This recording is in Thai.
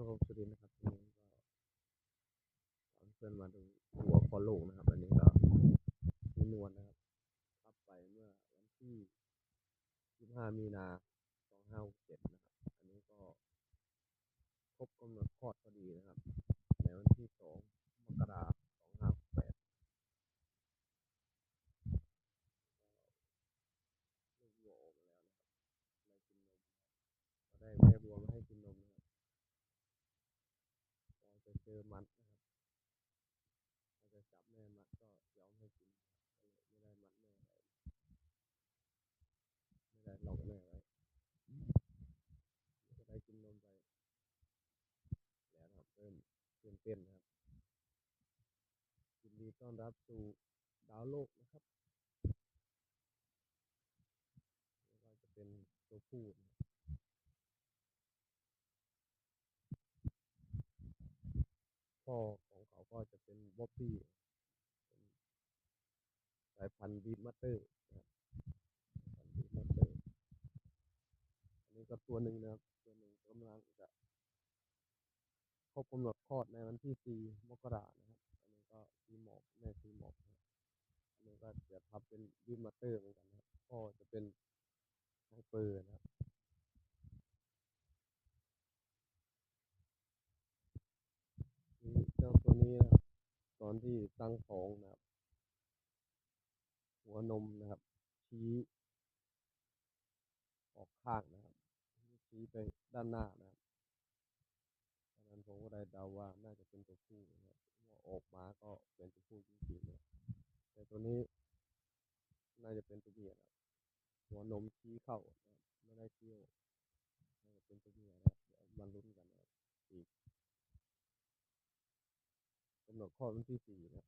ครับผมสุดีนะครับวันนี้ก็สอนเพื่อนมาดูหัวคอลูกนะครับ อันนี้ก็มีนวลนะครับทับไปเมื่อวันที่ 25 มีนา2567นะครับ อันนี้ก็ครบกำหนดคลอดพอดีนะครับ ในวันที่ 2 มกราคม2568ลูกวัวออกมาแล้วนะครับได้กินนมก็ได้แม่วัวมาให้กินนมนะครับ พ อจะเจอมัดนะครับพอจะจับแม่มัดก็ยอมให้กินไม่ได้มัดแม่ไว้ไม่ได้ลอกแม่ไว้ก็ได้กินนมไป แล้วครับเริ่มตื่นเต้นนะครับยินดีต้อนรับสู่ดาวโลกนะครับไม่ว่าจะเป็นตัวผู้นะครับ พ่อของเขาก็จะเป็นบ๊อบบี้สายพันธุ์บีมัตเตอร์นะครับพันธุ์บีมัตเตอร์ อันนี้ก็ตัวหนึ่งนะครับ ตัวหนึ่งกำลังจะครบกำหนดคลอดในวันที่ 4 มกรานะครับ อันนี้ก็ซีหมอกแม่ซีหมอกนะอันนี้ก็จะทับเป็นบีมัตเตอร์เหมือนกันนะครับพ่อจะเป็นไฮเปอร์นะครับนี่เจ้าตัวนี้นะครับ ต อนที่ตั้งท้องนะครับ หัวนมนะครับ ชี้ออกข้างนะครับ ชี้ไปด้านหน้านะครับตอนนั้นผมก็ได้เดาว่าน่าจะเป็นตัวผู้นะครับว่าออกมาก็เป็นตัวผู้จริงๆนะแต่ตัวนี้น่าจะเป็นตัวเมียนะครับหัวนมชี้เข้านะไม่ได้เที่ยวน่าจะเป็นตัวเมียนะครับเดี๋ยวมาลุ้นกันนะอีก หนดข้อวันที่สี่นะ